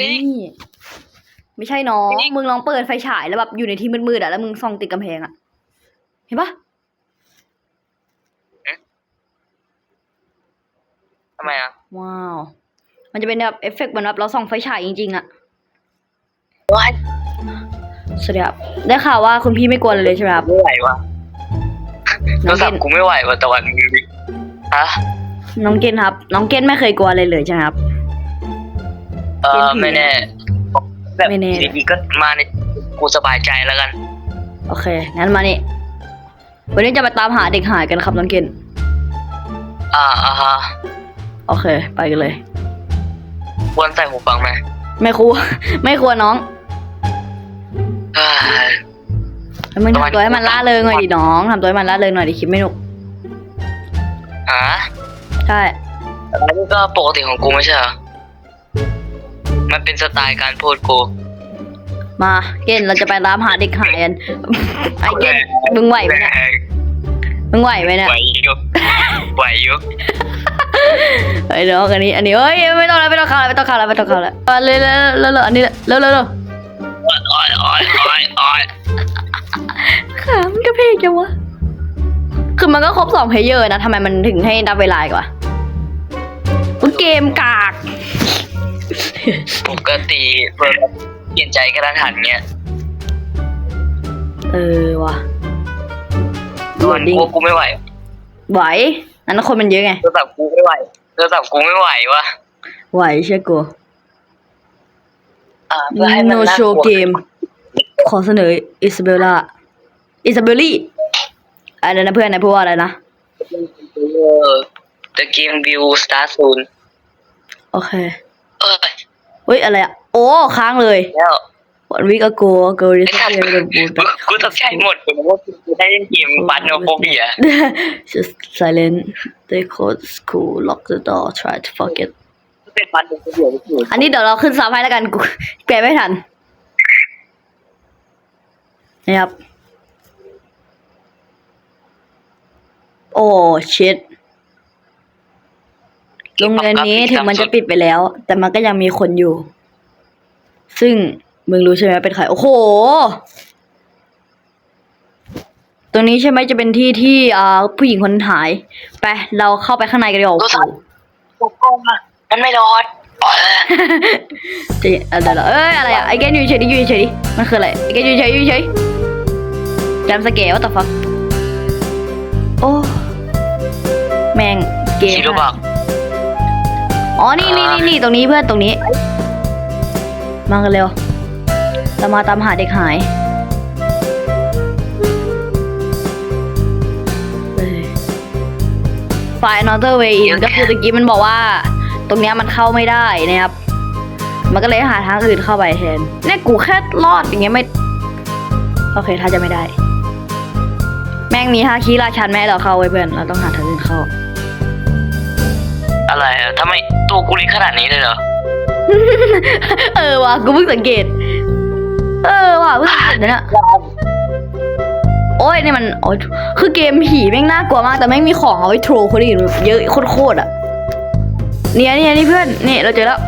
จริง นี่ไม่ใช่น้อง จริง มึงลองเปิดไฟฉายแล้วแบบอยู่ในที่มืดๆอะแล้วมึงส่องติดกำแพงอะเห็นปะทำไมอะ ว้าว มันจะเป็นแบบเอฟเฟกต์เหมือนแบบเราส่องไฟฉายจริงๆอะว้ายสวัสดีครับได้ข่าวว่าคุณพี่ไม่กลัวเลยเลยใช่ไหมครับ ไม่ไหววะโทน้รองศัเกพนท์กูไม่ไหววะตะวันมึงดิฮะน้องเกนครับ น้องเกนไม่เคยกลัวเลยเลยใช่ไหมครับ เออเป็นผีไม่แน่แบบไม่แน่ดีๆก็มาในกูสบายใจแล้วกัน โอเค งั้นมานี่ วันนี้จะไปตามหาเด็กหายกันครับน้องเกนอ่าอ่าฮะโอเค ไปกันเลย ควรใส่หูฟังไหมไม่ควรไม่ควรน้องอ่าแล้วมึงทำตัวให้มันล่าเริงหน่อยดิน้องทำตัวให้มันล่าเริงหน่อยดิคลิปไม่หนุก ฮะใช่ อันนี้ก็ปกติของกูไม่ใช่เหรอ มันเป็นสไตล์การพูดกูมาเกนเราจะไปตามหาเด็กหายกัน ไอ้เกนมึงไหวไหมเนี่ยมึงไหวไหมเนี่ยไหวอยู่ไหวอยู่ไอ้น้องอันนี้ อันนี้เอ้ยไม่ต้องแล้วไม่ต้องเข้าแล้วไม่ต้องเข้าแล้วไม่ต้องเข้าแล้วมาเลยเลยเลยเลยอันนี้เร็วเร็วเร็วอ้อยอ้อยอ้อยอ้อยอ้อยขามันกระเพกจังวะคือมันก็ครบสองเพลเยอร์นะทำไมมันถึงให้นับเวลาอีกวะอุ๊ยเกมกา กปกติเปิดเปลี่ยนใจกระทันหันเงี้ยเออว่ะตอนกูกูไม่ไหวไหวนั้นคนมันเยอะไงโทรศัพท์กูไม่ไหวโทรศัพท์กูไม่ไหววะไหวเชื่อกูอ่าเพื่อให้มัน no น่าก show ลัว game ขอเสนออิซาเบลล่าอิซาเบลลี่อะไรนะเพื่อนนะพูดว่าอะไรนะเออ The game view start soon โอเค เออเฮ้ยอะไรอะ โอ้ค้างเลย แล้ว one week ago girl ไอ้สัตว์ disappeared กูกูตกใจหมดเลยว่ากูได้เล่นเกมบัตโนโฟเบีย just silent they called school lock the door try to forget เป็นบัตโนโฟเบียที่อยู่อันนี้เดี๋ยวเราขึ้นซับให้แล้วกันกูแปลไม่ทันนี่ครับ โอ้ชิต โรงเรียนนี้ถึงมันจะปิดไปแล้ว แต่มันก็ยังมีคนอยู่ ซึ่งมึงรู้ใช่ไหมเป็นใคร โอ้โห ตรงนี้ใช่ไหมจะเป็นที่ที่อ่าผู้หญิงคนหาย ไป เราเข้าไปข้างในกันดีกว่าโอ้โหปกป้องอะมันไม่รอดเออเดี๋ยวเดี๋ยวเอ้ยอะไรอะไอ้แกนอยู่เฉยดิอยู่เฉยดิมันคืออะไรไอ้แกนอยู่เฉยอยู่เฉยจำสเกลว่าต่อฟักโอ้ แมงเกมชิโรบ อกอ๋อ นี่นี่นี่นี่ตรงนี้เพื่อนตรงนี้ มากันเร็วเรามาตามหาเด็กหายไฟ another way in ก็คือตะกี้มันบอกว่า ตรงเนี้ยมันเข้าไม่ได้นะครับ มันก็เลยหาทางอื่นเข้าไปแทนเนี่ยกูแค่รอดอย่างเงี้ยไม่ โอเคถ้าจะไม่ได้ แม่งมีฮาคิราชันแม่ให้เราเข้าไว้เพื่อนเราต้องหาทางอื่นเข้า อะไรอะทำไม ตัวกูเล็กขนาดนี้เลยเหรอ เออว่ะกูเพิ่งสังเกต เออว่ะเพิ่งสังเกตนะเนี่ยโอ้ยนี่มันโอ้ยคือเกมผีแม่งน่ากลัวมากแต่แม่งมีของเอาไว้โทรคนอื่นเยอะโคตรๆอะเนี่ยเนี่ยนี่เพื่อนนี่เราเจอแล้ว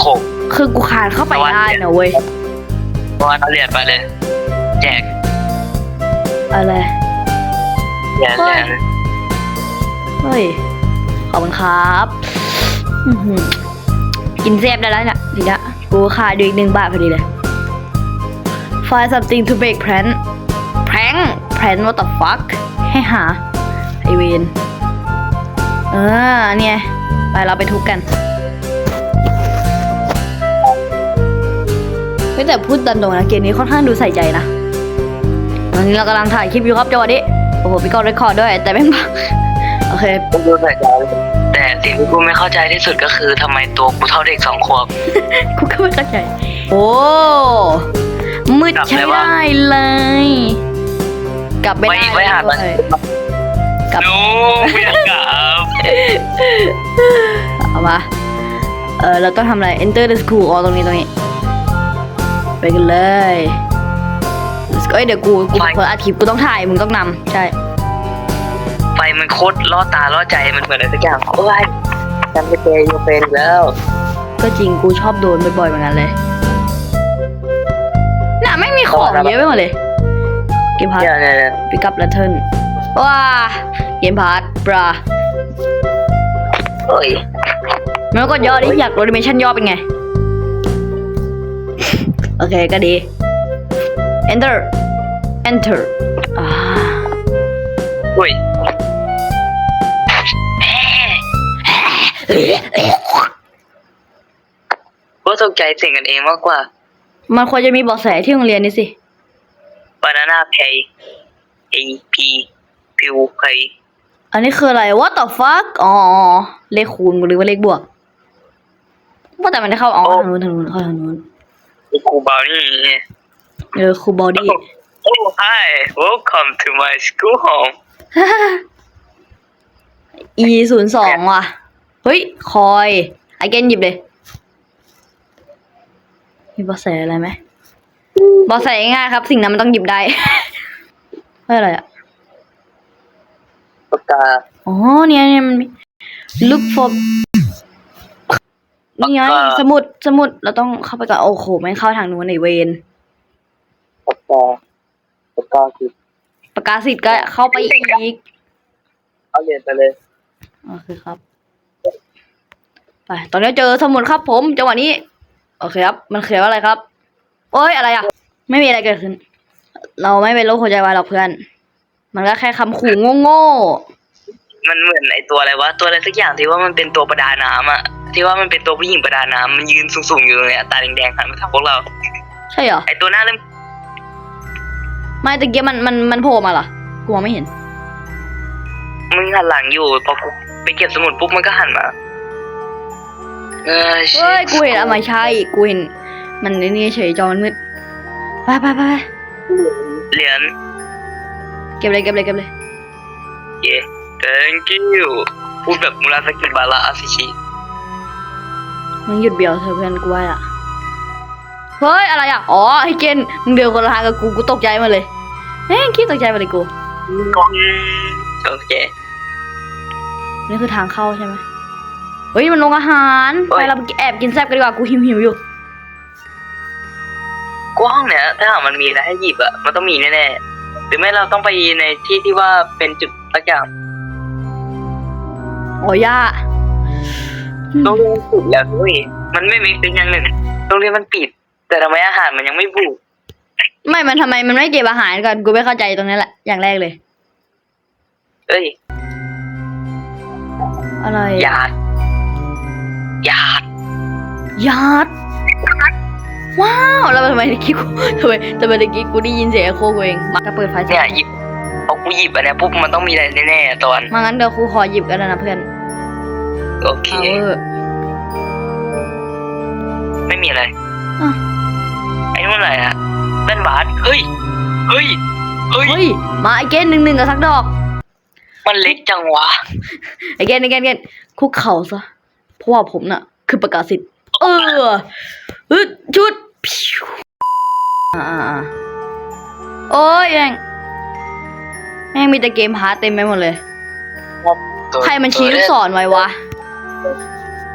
โขกคือกูคานเข้าไปได้นะเว้ยตอนเอาเหรียญไปเลย แจกอะไรเหรียญ เฮ้ย ขอบคุณครับกินแซ่บได้แล้วเนี่ยทีเนี้ยกูขาดูอีกหนึ่งบาทพอดีเลย Find something to make plan prank plan what the fuck ให้หา ไอเวนเออเนี่ย ไปเราไปทุบกันเฮ้ยแต่พูดตามตรงนะเกมนี้ค่อนข้างดูใส่ใจนะตอนนี้เรากำลังถ่ายคลิปอยู่ครับจังหวะนี้ โอ้โหพี่กอล์ฟเรคคอร์ดด้วย แต่ไม่บัก โอเคกูดูใส่ใจแต่สิ่งที่กูไม่เข้าใจที่สุดก็คือทำไมตัวกูเท่าเด็กสองขวบ กูก็ไม่เข้าใจ โอ้มืดกลับใช้เลยวะได้เลย กลับไม่ไม่ได้ไม่หามันด้วยกลับนูไม่ได้กลับเอามาเออเราต้องทำอะไร enter the school อ๋อตรงนี้ตรงนี้ ไปกันเลย Let's go เอ้ยเดี๋ยวกูกูเพิ่อัดคลิปกูต้องถ่ายมึงต้องนำใช่ ไฟมันโคตรล่อตาล่อใจมันเหมือนอะไรสักอย่างโอ้ยฉันไปเจอยูเฟนแล้ว ก็จริงกูชอบโดนบ่อยๆเหมือนกันเลยน่ะไม่มีของเยอะไปหมดเลย เกมพาร์ทเนี่ยเนี่ยเนี่ยปิกับแลนเทิร์นว้าเกมพาร์ทบราเฮ้ยแล้วก็ย่อดิอยากรู้ดิเมชั่นย่อเป็นไง โอเคก็ดี enter enter อ่าเฮ้ย ก็ตกใจเสียงกันเองมากกว่า มันควรจะมีเบอกแสที่โรงเรียนนี่สิ banana pay a p พิวไพอันนี้คืออะไร what the fuck อ๋อ เลขคูณหรือว่าเลขบวก ว่าแต่มันได้เข้าอ๋อทางนู้นทางนู้นเข้าทางนู้นครูบาวนี่เออครูบอดี้ Oh hi welcome to my school home e ศูนย์สองว่ะ เฮ้ย คอยไอเกนหยิบเลยมีเบอแสอะไรไหมเบอแสง่ายๆครับ สิ่งนั้นมันต้องหยิบได้เฮ้ยอะไรอะปากกาอ๋อเนี่ยเนี่ยมันมี look for นี่ไงปากกาสมุดสมุดเราต้องเข้าไปก่อนโอ้โหไม่งเข้าทางนู้นในเวนปากกาปากกาคือประกาศสิทธิ์ก็เข้าไปอีก เอาเรียนไปเลยโอเคครับ ไปตอนนี้เจอสมุดครับผมจังหวะนี้ โอเคครับ มันเขียนว่าอะไรครับ โอ้ยอะไรอะ ไม่มีอะไรเกิดขึ้น เราไม่เป็นโรคหัวใจวายหรอกเพื่อน มันก็แค่คำขู่โง่มันเหมือนไอตัวอะไรวะตัวอะไรสักอย่างที่ว่ามันเป็นตัวประดาน้ำอะที่ว่ามันเป็นตัวผู้หญิงประดาน้ำมันยืนสูงๆอยู่ตรงเนี้ยตาแดงๆหันมาทางพวกเรา ๆ ใช่เหรอ ไอตัวหน้าเริ่มไม่ตะเกียบมันมันมันโผล่มาเหรอกูมองไม่เห็น มึงหันหลังอยู่พอกูไปเก็บสมุดปุ๊บมันก็หันมา เออเฮ้ยกูเห็นอะไม่ใช่กูเห็นมันในนี่เฉยจอมันมืดไปไปไปไปเหรียญเก็บเลยเก็บเลยเก็บเลยเย่ thank you พูดแบบมุราสกิบาระอาซิชิมึงหยุดเบียวเธอะเพื่อนกูว่าละเฮ้ยอะไรอะอ๋อไอ้เกนมึงเดินคนละทางกับกูกูตกใจมาเลยแม่งคิดตกใจมาเลยกูโอเคนี่คือทางเข้าใช่ไหม เฮ้ยมันลงอาหารโอ้ไปย เราไปแอบกินแซ่บกันดีกว่ากูหิวหิวๆอยู่ กว้างเนี่ยถ้าหากมันมีอะไรให้หยิบอะมันต้องมีแน่ๆหรือไม่เราต้องไปในที่ที่ว่าเป็นจุดสักอย่างโอ้ย่าโรงเรียนปิดแล้วเว้ยมันไม่มีเป็นอย่างหนึ่งโรงเรียนมันปิด แต่ทำไมอาหารมันยังไม่บูดไม่มันทำไมมันไม่เก็บอาหารก่อนกูไม่เข้าใจตรงนี้แหละอย่างแรกเลย เอ้ยอะไรหยาด หยาดยาดว้าวแล้วทำไมตะกี้กูทำไมทำไมตะกี้กูได้ยินเสียงเอ็โคกูเองมาจะเปิดไฟเนี่ยหยิบพอกูหยิบอันเนี้ยปุ๊บมันต้องมีอะไรแน่ๆตอนมางั้นเดี๋ยวครูขอหยิบกันนะเพื่อนโอเค เอาเออไม่มีอะไรอะไอ้นู่นอะไรอะเล่นบาสเฮ้ยเฮ้ยเฮ้ย เฮ้ยมาไอเกนหนึ่งหนึ่งกับสักดอก มันเล็กจังวะ ไอเกนไอเกนไอเกนคุกเข่าซะ เพราะว่าผมน่ะ คือประกาศสิทธิ์เออเฮ้ยชุดพิวอ่าอ่าอ่าโอ้ยแม่งแม่งมีแต่เกมพาร์ตเต็มไปหมดเลย ใครมันชี้ลูกศรไว้วะ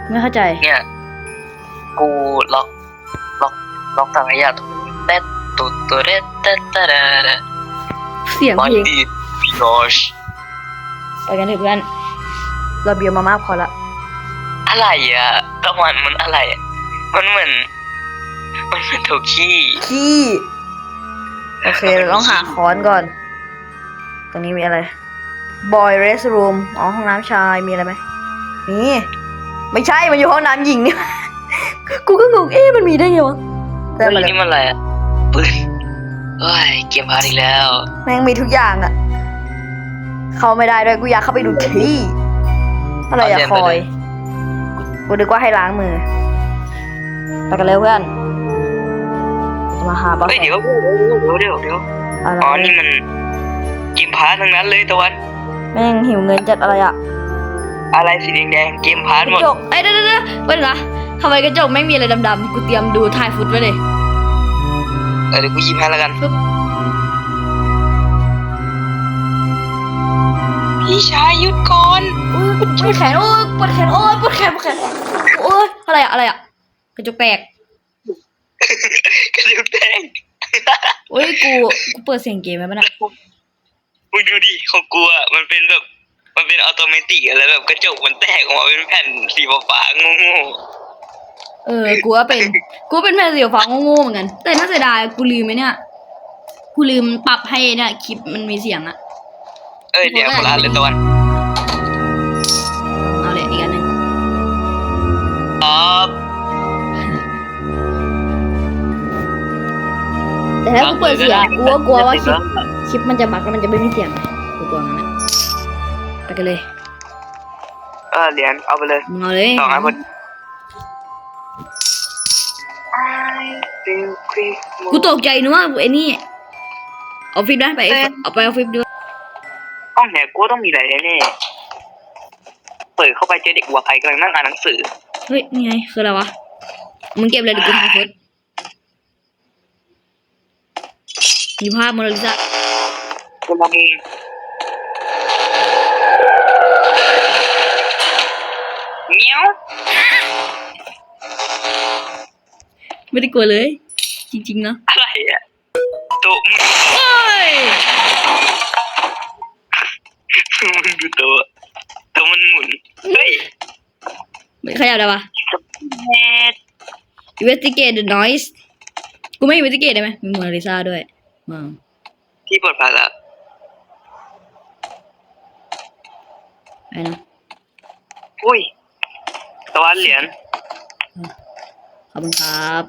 ไม่เข้าใจ เนี่ย กูล็อกล็อกล็อกทางขยะตัวเต้ตัวตัวเต้เต้เต้เต้เสียงบอเพลงดี้พีนอชไปกันเถอะเพื่อนเราเบียร์มามากพอละ อะไรอะตะวันมันอะไรอะมันเหมือน มันเหมือนโทขี้ขี้โอเคเราต้องหาค้อนก่อน ตรงนี้มีอะไร boy rest room อ๋อห้องน้ำชายมีอะไรไหมมีไม่ใช่มันอยู่ห้องน้ำหญิงนี่กูก็งงเอ๊ะมันมีได้ไงวะแต่เฮ้ยมันนี่มันอะไรอะปืนเฮ้ยเกมพาร์ทอีกแล้ว แม่งมีทุกอย่างอะเข้าไม่ได้ด้วยกูอยากเข้าไปดูที่อะไรอะคอย กูนึกว่าให้ล้างมือ ไปกันเร็วเพื่อนจะมาหาปะเฮ้ยเดี๋ยวเดี๋ยวเดี๋ยวเดี๋ยวอะไรอ๋อนี่มันเกมพาร์ททั้งนั้นเลยตะวัน แม่งหิวเงินจัดอะไรอะอะไรสีแดงๆเกมพาร์ทกหมระดจกเอ้ยเดี๋ยวเดี๋ยวเดี๋ยวเว้ยนะทำไมกระจกไม่มีอะไรดำๆกูเตรียมดูถ่ายฟุตไว้เลยเออเดี๋ยวกูหยิบให้แล้วกัน พี่ชายหยุดก่อนโอ้ยปวดแขนโอ้ยปวดแขนโอ้ยปวดแขนปวดแขนโอ้ยอะไรอะอะไรอะกระจกแตกกระดูกแดงโอ้ยกูกูเปิดเสียงเกมไว้ปะเนี่ยมึงดูดิของกูอะมันเป็นแบบ มันเป็นอัตโนมัติอะไรแบบกระจกมันแตกออกมาเป็นแผ่นสีฟ้าๆโง่เออกูว่าเป็นกูเป็นแฟนเสียวฟ้าโง่ๆเหมือนกันแต่น่าเสียดายกูลืมไหมเนี่ย กูลืมปรับให้เนี่ยคลิปมันมีเสียงอะๆ เอ้ยเดี๋ยวโบราณเลยตะวันเอาเลยอีกอันหนึ่งครับแต่ถ้ากูเปิดเสียงกูก็กลัวว่าคลิปคลิปมันจะบักแล้วมันจะไม่มีเสียงไงกูกลัวงั้นอะไปกันเลยเออเหรียญเอาไปเลยมึงเอาเลยสองอันพอดี feel quick กูตกใจนึกว่าไอ้นี่เอาฟิปได้ไปเอาไปเอาฟิปด้วย ห้องเนี่ยกูต้องมีอะไรแน่ๆเปิดเข้าไปเจอเด็กวัวไพกำลังนั่งอ่านหนังสือ เฮ้ยนี่ไงคืออะไรวะ มึงเก็บเลยเดี๋ยวกูถ่ายเฟิร์สมีภาพโมนาลิซากำลังเงี้ยวไม่ได้กลัวเลย จริงๆเนาะอะไร ขยับได้ปะแม่ investigate the noise กูไม่ investigate ได้ไหมมีโมนาลิซาด้วยมาที่ปลอดภัยแล้วไปนะอุ้ยตะวันเหรียญขอบคุณครับ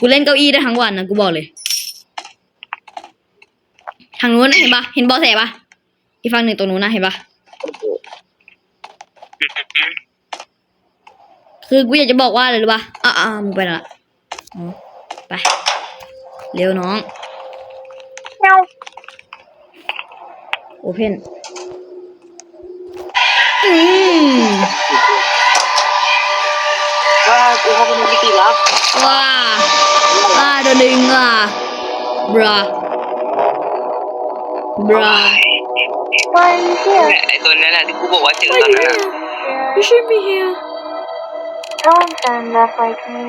กูเล่นเก้าอี้ได้ทั้งวันนะกูบอกเลย ทางนู้นนะเห็นปะเห็นบอแสปะอีกฝั่งหนึ่งตรงนู้นนะเห็นปะ คือกูอยากจะบอกว่าอะไรรู้ปะอะอะมึงไปละอ๋อไป เร็วน้องเงี้ยวโอเพนอืมว่ากูเข้าไปในวิธีลับว้าว้าโดนดึงอะบราบราเนี่ยไอตัวนี้แหละที่กูบอกว่าเจอตอนนั้นอะ ไม่ใช่มีเฮีย Don't stand up like me.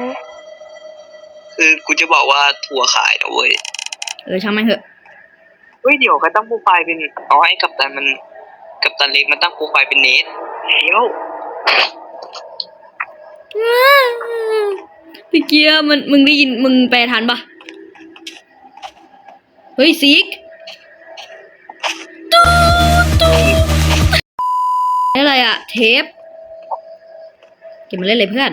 คือกูจะบอกว่าทัวร์ขายนะเว้ยเออช่างมันเถอะ เฮ้ยเดี๋ยวก็ตั้งโปรไฟล์เป็นอ๋อไอ้กัปตันมันกัปตันเล็กมันตั้งโปรไฟล์เป็นเนทเดี๋ยวพี่เกียร์มันมึงได้ยินมึงแปลทันปะเฮ้ยซิกตูตูอะไรอะเทป เก็บมาเล่นเลยเพื่อน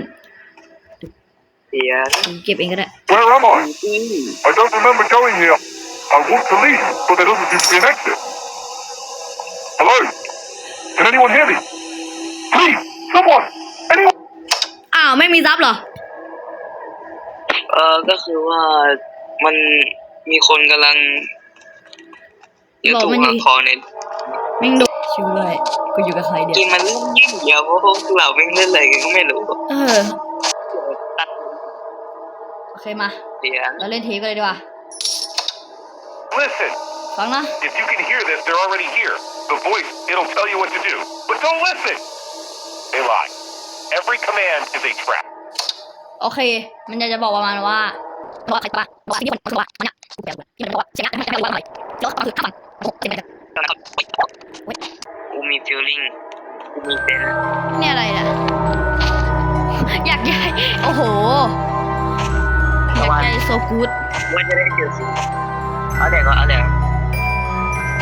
เดี๋ยวกูเก็บเองก็ได้ Where am I? อืม I don't remember going here. I want to leave, but there doesn't seem to be an exit. Hello? Can anyone hear me? Please, someone! Anyone? อ้าวไม่มีซับเหรอ เออก็คือว่ามันมีคนกำลังจะบอกถูกมันหักมีคอใน แม่งโดนช่วยกูอยู่กับใครเดี๋ยวเกมมันเล่นยิ่งเดียวเพราะพวกเราไม่เล่นอะไรกันก็ไม่รู้เออตัดโอเคมา เสียงเราเล่นเทปกันเลยดีกว่า Listen, ฟังนะ if you can hear this, they're already here. The voice, it'll tell you what to do. But don't listen! They lie. Every command is a trap. โอเค มันจะจะบอกประมาณว่าบอกใครปะบอกที่มันคือว่ามันอะกูแปลว่าที่มันบอกว่าเสียงไม่ไม่ว่าอะไรเดี๋ยวก็คือข้าฟังโอ้โหเป็นไงกันกูมี ฟีลลิ่งกูมีเซนส์นี่อะไรเนี่ยอยากย้ายโอ้โห อยากย้ายโซกูดว่าจะได้เจอสิเอาเด็กก็เอาเด็ก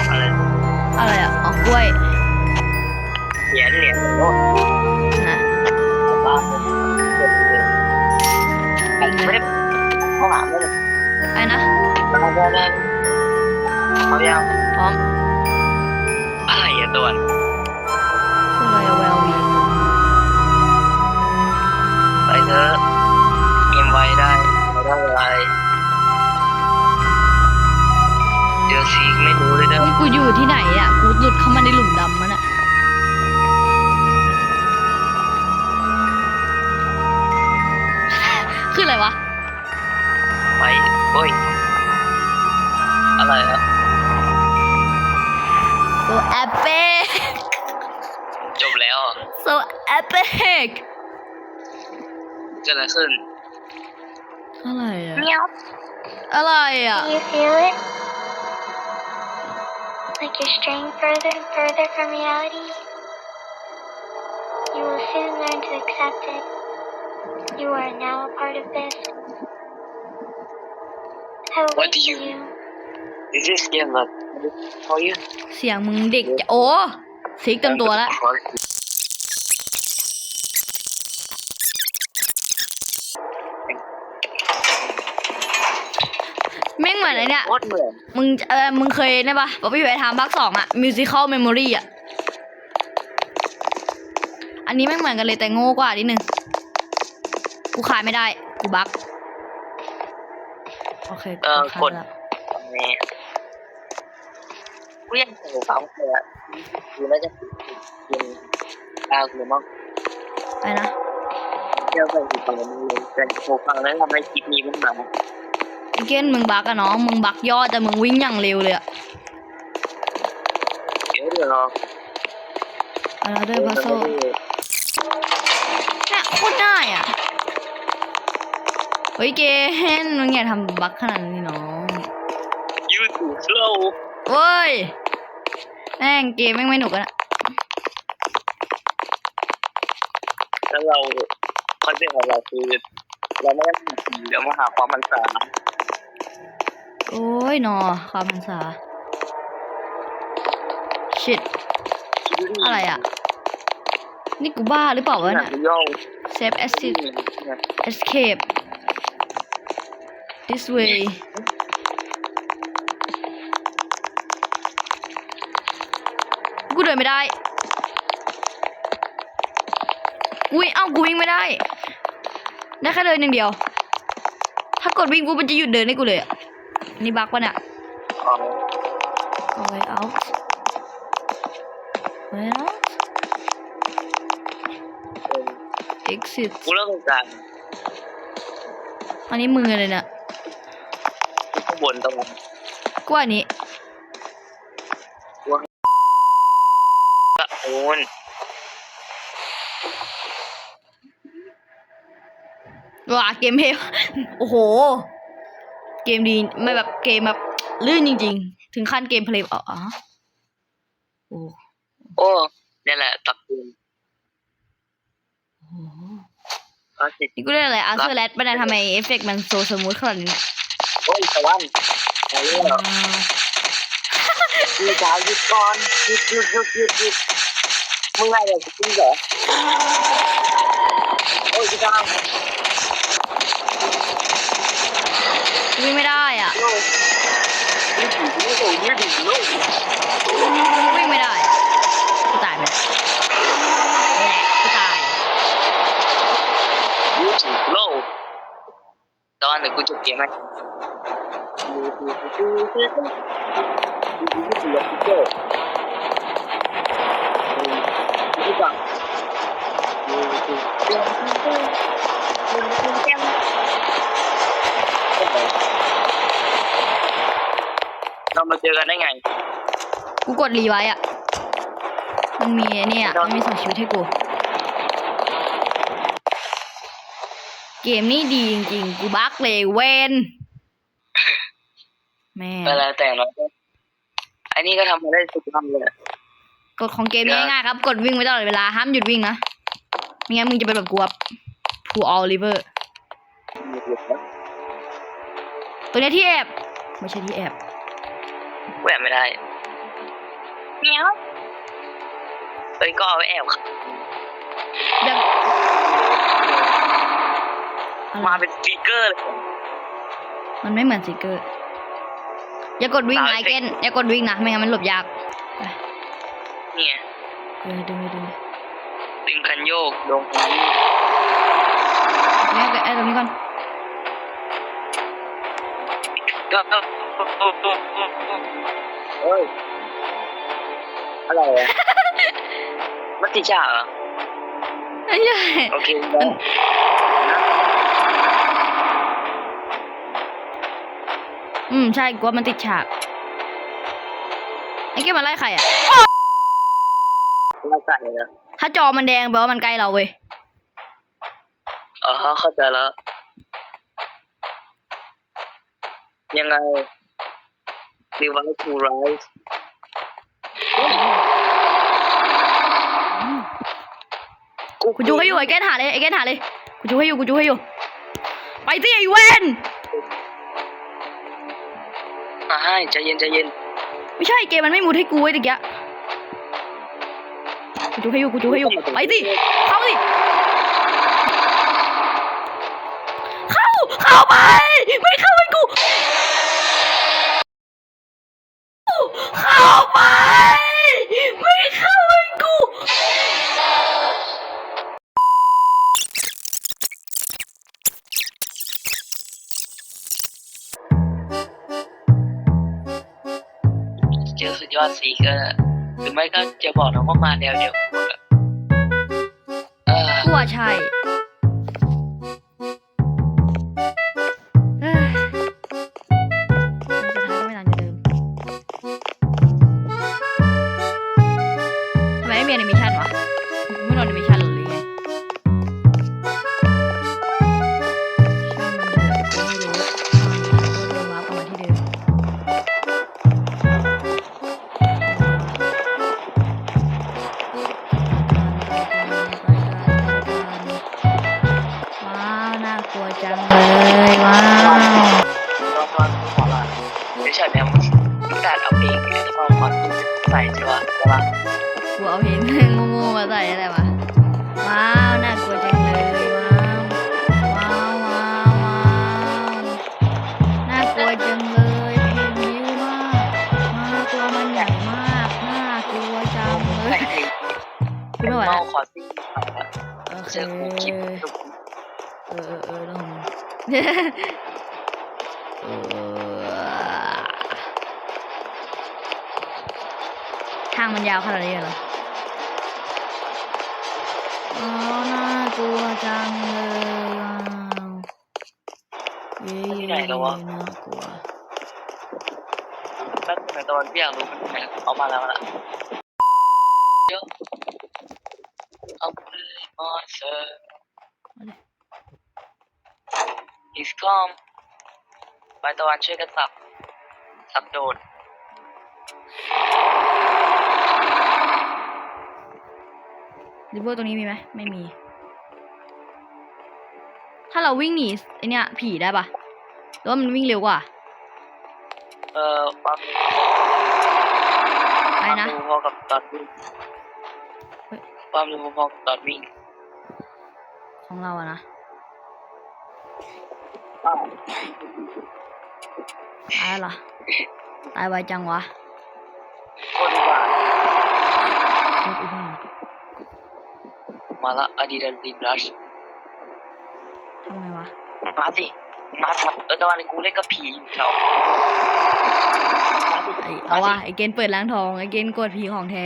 อะไรอะไรอะอ๋อกล้วยเหรียญเหรียญโอ้นะบ้าผมไม่ได้เข้าหลังเลยไอ้นะได้ได้ได้เขายังพร้อมอะไรอะตัว คืออะไรอะแวววีไปเถอะเกมไว้ได้ไม่ได้อะไรเจอซีกไม่รู้เลยเด้อนี่กูอยู่ที่ไหนอะ กูหลุดเข้ามาในหลุมดำมันอะคืออะไรวะ ไปโอ้ย อะไรอะ so epic เ กิดอะไรขึ้น อะไรอะ Meow. อะไรอะ Do you feel it? Like you're straying further and further from reality? You will soon learn to accept it. You are now a part of this. I will What wait do for you- you. Is this game not for you เสียงมึงเด็กจะโอ้ซิกเต็มตัวแล้ว แม่งเหมือนไอ้เนี่ย โคตรเหมือนมึงเออมึงเคยได้ปะบอกพี่ไปทำภาคสองอะ musical memory อะอันนี้แม่งเหมือนกันเลยแต่โง่กว่านิดนึง กูขายไม่ได้ กูบั๊กโอเคเออขายกดแล้วนี่กูยังสงสัยเลยอะคือน่าจะกินดาวคือมั้งไปนะ เที่ยวไปอีกฝั่งนึงเลยแต่โหฟังแล้วทำให้คลิปนี้มันมาไอ้ เก้นมึงบั๊กอะน้องมึงบั๊กยอดแต่มึงวิ่งอย่างเร็วเลยอะเดี๋ยวเดี๋ยวรออะไรเดอร์พัซโซเนี่ยโคตรง่ายอะเฮ้ยเกนมึงอย่าทำบั๊กขนาดนี้น้องยูทูบโลเว้ยแม่งเกมแม่งไม่หนุกอะนะแล้วเราคอนเซ็ปต์ของเราคือเราไม่ได้มาผีเรามาหาความมันสา โอ้ยนอความพรรษาชิดอะไรอะนี่กูบ้าหรือเปล่าวะเนี่ยกย่อง save exit escape this way กูเดินไม่ได้กูวิ่งเอ้ากูวิ่งไม่ได้ได้แค่เดินอย่างเดียว ถ้ากดวิ่งกูมันจะหยุดเดินให้กูเลยอะ นนี่บักปะเนี่ยของ Go way out. Way out. Exit. กูเริ่มสงสารอันนี้มือเลยเนี่ยข้างบนตรงนั้นกูว่าอันนี้ ก็โอนว้าเกมเพลย์ โอ้โห เกมดีไม่แบบเกมแบบลื่นจริง ๆ ถึงขั้นเกมเพลย์อ๋ออ๋อโอ้โอ้นี่แหละตักกูโหก็สินี่กูได้อะไรอาร์เซอร์แลดปะเนี่ยทำไมเอฟเฟกต์มันโซสมูทขนาดนี้เนี่ยโอ้ยตะวันไปเรื่อยอ่าคือเช้าหยุดก่อนหยุดหยุดหยุดหยุดหยุดมึงไงเดี๋ยวจริงเหรอโอ้ยพี่ทาง วิ่งไม่ได้อะโลกยืดถึงโลกยืดถึงโลกวิ่งไม่ได้กูตายไปแล้วแหละกูตายยืดถึงโลกตอนเดี๋ยวกูจะเกมให้ยืดถึงโลกยืดถึงโลกยืดถึงโลกยืดถึงยืดถึงยืดถึงยืดถึงเราม เจอกันได้ไง กูกดรีไว้อะมันมีไอ้เนี่ยมันมีสองชีวิตให้กู เกมนี้ดีจริงๆ กูบักเลยเวนแม่ก็แล้วแต่เนาะอันนี้ก็ทำมาได้สุดทำเลยกฎของเกมนี้ง่ายๆครับ กดวิ่งไว้ตลอดเวลา ห้ามหยุดวิ่งนะไม่งั้นมึงจะเป็นแบบกูแบบพูออลิเวอร์ตัวเนี้ยที่แอบ ไม่ใช่ที่แอบ แหวนไม่ได้เมียวเอ้ยก็เอาไว้แอบเดี๋ยวมาเป็นสปีกเกอร์เลยมันไม่เหมือนสติกเกอร์ อย่ากดวิ่งนะไอเกนอย่ากดวิ่งนะ ไม่งั้นมันหลบยากไปเนี่ยเออดึงเลยดึงเลยดึงคันโยกลงคันแม่ไอ้ตรงนี้ก่อนก็เฮ้ยอะไรอะมันติดฉากเหรอไม่ใช่โอเคแล้วอืมใช่กลัวมันติดฉากไอ้เกมมาไล่ใครอะเราใส่เลยนะถ้าจอมันแดงแปลว่ามันใกล้เราเว้ยอ๋อเข้าใจแล้วยังไง Revive to Rise กูจูให้อยู่ไอ้แกนหาเลยไอ้แกนหาเลยกูจูให้อยู่กูจูให้อยู่ ไปสิไอ้เวนอ่าให้ใจเย็นใจเย็นไม่ใช่เกมมันไม่มุดให้กูไว้ตะกี้กูจูให้อยู่กูจูให้อยู่ไปสิเข้าสิเข้าเข้าไปไม่เข้า ก็หรือไม่ก็จะบอกน้องว่ามาแนวเดียวกันหมดอะเออกูว่าใช่ เย้เย้เย้น่ากลัวแป๊บนึงนะตะวันพี่อยากรู้มันไหนเอามาแล้วนะเดี๋ยวเอาเลยมอนเซอร์ He's come ไปตะวันช่วยกันสับ สับโดดริเวอร์ตรงนี้มีไหมไม่มีถ้า เราวิ่งหนีไอเนี้ยผีได้ปะหรือว่ามันวิ่งเร็วกว่า เอ่อความไปนะความเร็วพอกับตอนวิ่งเฮ้ยความเร็วพอกับตอนวิ่ง ของเราอะนะตายแล้วเหรอตายไวจังวะโคตรอุบาทโคตรอุบาทมาละอะดีดาลีบลัช ทำไงวะ มาสิ มาสับเออตะวันกูเล่นกับผีอยู่แถวมาสิไอเอาวะไอเกณฑ์เปิดล้างทอง ไอเกณฑ์กดผีของแท้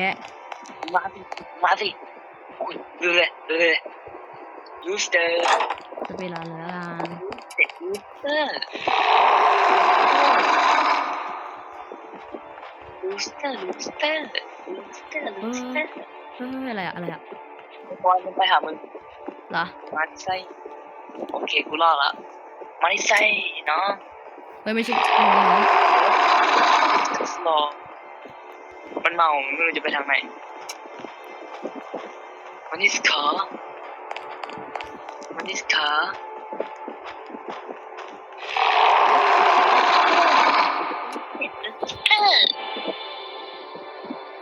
มาสิ มาสิอุ้ยดูเลยดูเลยยูสเตอร์จะไปร้านเลยละกันเด็กยูสเตอร์ยูสเตอร์ยูสเตอร์ยูสเตอร์ยูสเตอร์เฮ้ยอะไรอะอะไรอะบอลมันไปหามึงเหรอ มาที่ไส้ โอเคกูรอดละมาที่ไส้เนาะเฮ้ยไม่ใช่ไม่ใช่น้องรอมันเมาไม่รู้จะไปทางไหนมันนี่สขามันนี่สขา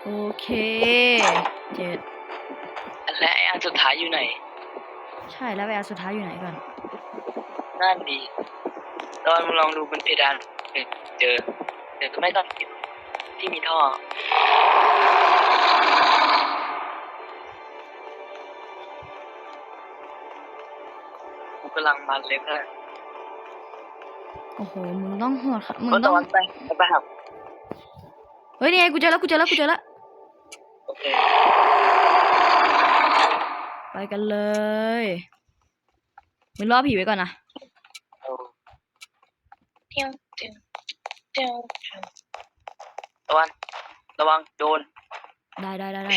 โอเคเจ็ดและไอ้อันสุดท้ายอยู่ไหน ใช่แล้วเวลาสุดท้ายอยู่ไหนก่อน นั่นดีตอนมึงลองดูบนเพดานเจอเจอไม่ต้องที่มีท่อ กูกำลังมันเลยเพื่อนโอ้โห มึงต้องโหดค่ะมึงก็ตต้อองนไปไปหาเฮ้ยนี่ไงกูเจอแล้วกูเจอแล้วกูเจอแล้ว ไปกันเลยมึงล่อผีไว้ก่อนนะระวังระวังโดน ได้ได้ได้ได้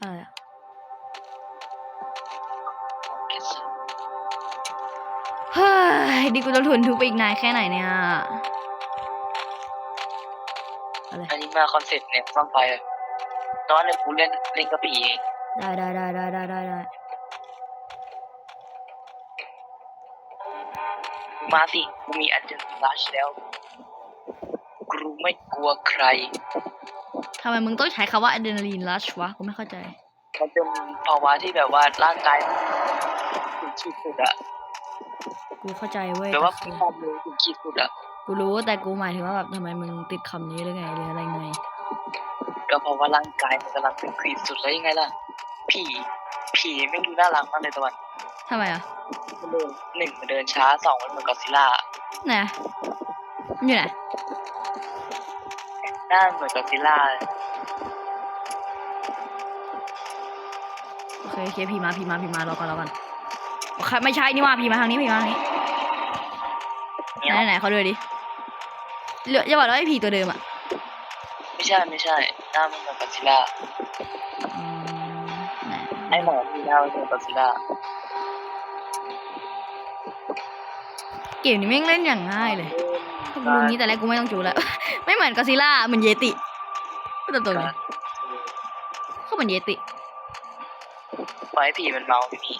ไรเฮ้ยดิกูจะทนทุกไปอีกนายแค่ไหนเนี่ย มาคอนเซ็ปต์เนี่ยซ่อมไฟเลยตอนนี้กูเล่นเล่นกระบี่ได้ได้ได้ได้ได้ได้ได้มาสิกูมีอันเดอร์ลัชแล้วกูไม่กลัวใครทำไมมึงต้องใช้คำว่าอะดรีนาลีนรัชวะกูไม่เข้าใจ มันเป็นภาวะที่แบบว่าร่างกายถึงขีดสุดอะกูเข้าใจเว้ยแบบว่าแต่ความเร็วถึงขีดสุดอะ กูรู้แต่กูหมายถึงว่าแบบทำไมมึงติดคำนี้หรือไงหรืออะไรไง ก็เพราะว่าร่างกายมันกำลังถึงขีดสุดแล้วยังไงล่ะ ผีผีไม่ดูน่ารักมากเลยตะวันทำไมอะมันเดินหนึ่งมันเดินช้าสองมันเหมือนกอดซิลล่าไหนมันอยู่ไหนหน้าเหมือนกอดซิลล่าโอเคโอเคพีมาพีมาพีมารอก่อนรอก่อนโอเคไม่ใช่นี่ว่าพีมาทางนี้พีมาทางนี้เนี่ยไหนไหนเขาดูดิ เหลืออย่าบอกว่าไอ้ผีตัวเดิมอะไม่ใช่ไม่ใช่หน้ามันเหมือนกอดซิลล่าอืมไหนไอ้หมอมีหน้ามันเหมือนกอดซิลล่าเกมนี้แม่งเล่นอย่างง่ายเลยถ้ากูรู้งี้แต่แรกกูไม่ต้องจูแล้ว ไม่เหมือนกอซิล่าเหมือนเยติก็ตัวตัวนี้ก็เหมือนเยติปล่อยให้ผีมันเมาพี่พี่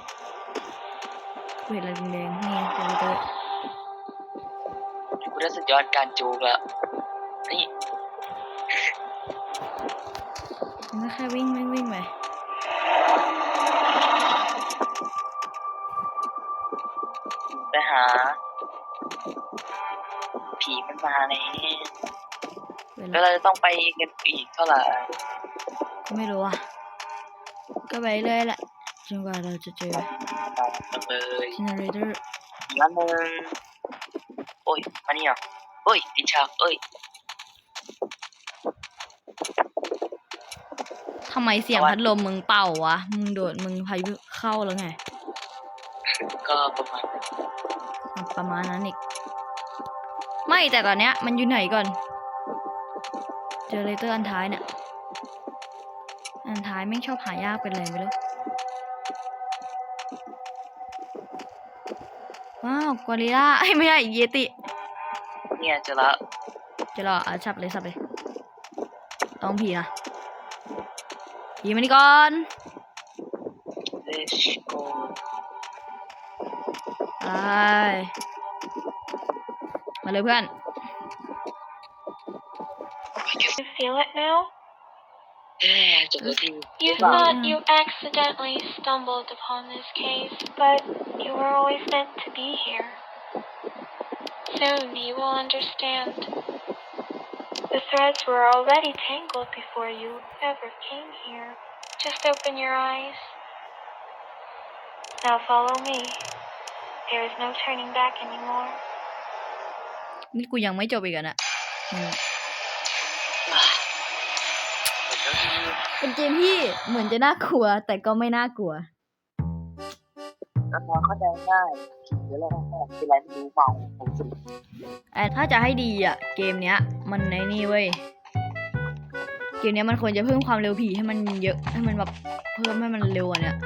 กูเห็นอะไรแดงๆนี่ไงเจอเจอ กูได้สุดยอดการจูบอะนี่มันก็แค่วิ่งวิ่งวิ่งไปไปหา ผีมันมาในเวแล้วลาเราจะต้องไปกันอีกเท่าไหร่ก็ไม่รู้อะ ก็ไปเรื่อยแหละจนกว่าเราจะเจอจังเลย generator อีกอันหนึ่ง โอ้ยมานี่อะเอ้ยติดฉากเอ้ยทำไมเสียงพัดลมมึงเป่าวะ มึงโดดมึงพายุเข้าแล้วไง ก็ประมาณนั้นประมาณนั้นอีก ไม่แต่ตอนเนี้ย มันอยู่ไหนก่อน เจอเลเตอร์อันท้ายเนี่ย อันท้ายไม่งชอบหายากเป็นอะไรไม่รู้ ว้าวกอริลล่าไอ้ยไม่ใช่เยติ เนี่ยเจะละจะรออะสับเลยสับเลยต้องผีนะผีมานี่ก่อนเลชโกไปมาเลยเพื่อน You feel it now? แย่จบแล้วที You Wow. thought you accidentally stumbled upon this cave, but you were always meant to be here. Soon you will understand. The threads were already tangled before you ever came here. Just open your eyes. Now follow me. There is no turning back anymore. นี่กูยังไม่จบอีกอะนะอืม จบแล้วที เป็นเกมที่เหมือนจะน่ากลัว แต่ก็ไม่น่ากลัว แล้วพอเข้าใจง่าย เดี๋ยวเราเป็นไรไม่รู้เมาผมสุดแต่ถ้าจะให้ดีอะ เกมเนี้ย มันในนี่เว้ย เกมเนี้ยมันควรจะเพิ่มความเร็วผีให้มันเยอะให้มันแบบเพิ่มให้มันเร็วกว่าเนี้ย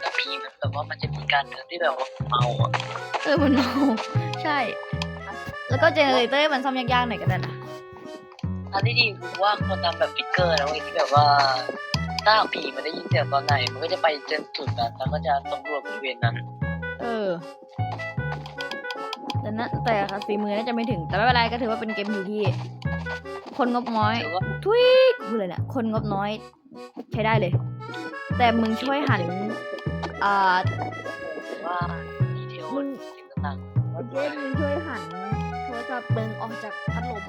แล้วผีมันแบบว่ามันจะมีการเดินที่แบบว่าเมาอะเออมันเมาใช่ แล้วก็เจเนเรเตอร์มันซ่อมยากๆหน่อยก็ได้นะ อันที่ดีคือว่าควรทำแบบฟิกเกอร์นะเว้ยที่แบบว่า ถ้าผีมันได้ยินเสียงตอนไหน มันก็จะไปจนจุดนั้นแล้วก็จะสำรวจบริเวณนั้น เออ แต่นะแต่ฝีมือน่าจะไม่ถึง แต่ไม่เป็นไรก็ถือว่าเป็นเกมผีที่ คนงบน้อยหรือว่าทุยพูดเลยเนี่ยคนงบน้อย ใช้ได้เลย แต่มึงช่วยหันอ่าว่าดีเทลมึงสิ่งต่างโอเคมึงช่วยหันโทรศัพท์มึงออกจากพัดลม